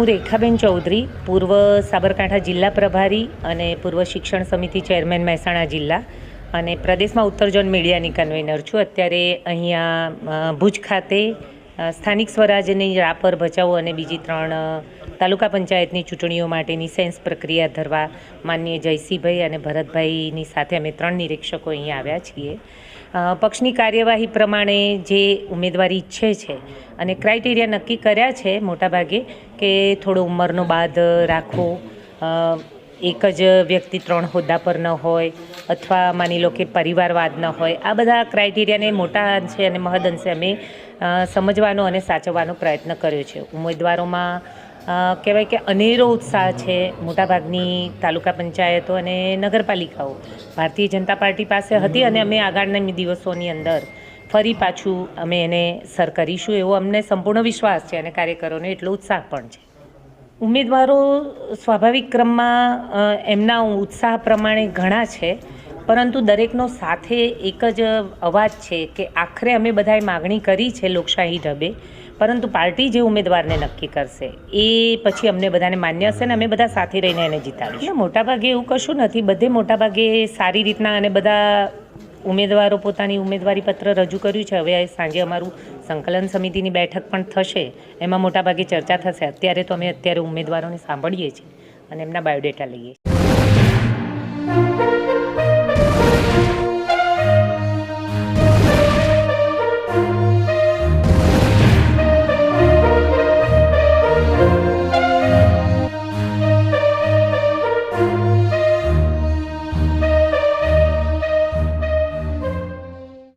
હું રેખાબેન ચૌધરી, પૂર્વ સાબરકાંઠા જિલ્લા પ્રભારી અને પૂર્વ શિક્ષણ સમિતિ ચેરમેન મહેસાણા જિલ્લા અને પ્રદેશમાં ઉત્તર ઝોન મીડિયાની કન્વીનર છું. અત્યારે અહીંયા ભુજ ખાતે સ્થાનિક સ્વરાજ્યની રાપર ભચાઉ અને બીજી ત્રણ તાલુકા પંચાયતની ચૂંટણીઓ માટેની સેન્સ પ્રક્રિયા ધરવા માન્ય જયસિંહભાઈ અને ભરતભાઈની સાથે અમે ત્રણ નિરીક્ષકો અહીંયા આવ્યા છીએ. પક્ષની કાર્યવાહી પ્રમાણે જે ઉમેદવારી ઈચ્છે છે અને ક્રાઇટેરિયા નક્કી કર્યા છે, મોટાભાગે કે થોડો ઉંમરનો બાદ રાખવો એક જ વ્યક્તિ ત્રણ હોદ્દા પર ન હોય અથવા માની લો કે પરિવારવાદ ન હોય, આ બધા ક્રાઇટેરિયાને મોટા અંશે અને મહદ અંશે અમે સમજવાનો અને સાચવવાનો પ્રયત્ન કર્યો છે. ઉમેદવારોમાં કહેવાય કે અનેરો ઉત્સાહ છે મોટાભાગની તાલુકા પંચાયતો અને નગરપાલિકાઓ. ભારતીય જનતા પાર્ટી પાસે હતી અને અમે આગળના દિવસોની અંદર ફરી પાછું અમે એને સર કરીશું એવો અમને સંપૂર્ણ વિશ્વાસ છે અને કાર્યકરોને એટલો ઉત્સાહ પણ છે. ઉમેદવારો સ્વાભાવિક ક્રમમાં એમના ઉત્સાહ પ્રમાણે ઘણા છે, પરંતુ દરેકનો સાથે એક જ અવાજ છે કે આખરે અમે બધાએ માગણી કરી છે લોકશાહી ઢબે, પરંતુ પાર્ટી જે ઉમેદવારને નક્કી કરશે, એ પછી અમને બધાને માન્ય હશે ને અમે બધા સાથે રહીને એને જીતાડીશું. મોટાભાગે એવું કશું નથી. બધે મોટાભાગે સારી રીતના અને બધા ઉમેદવારો પોતાની ઉમેદવારી પત્ર રજૂ કર્યું છે. હવે સાંજે અમારું સંકલન સમિતિની બેઠક પણ થશે. એમાં મોટાભાગે ચર્ચા થશે. અત્યારે તો અમે અત્યારે ઉમેદવારોને સાંભળીએ છીએ અને એમના બાયોડેટા લઈએ છીએ.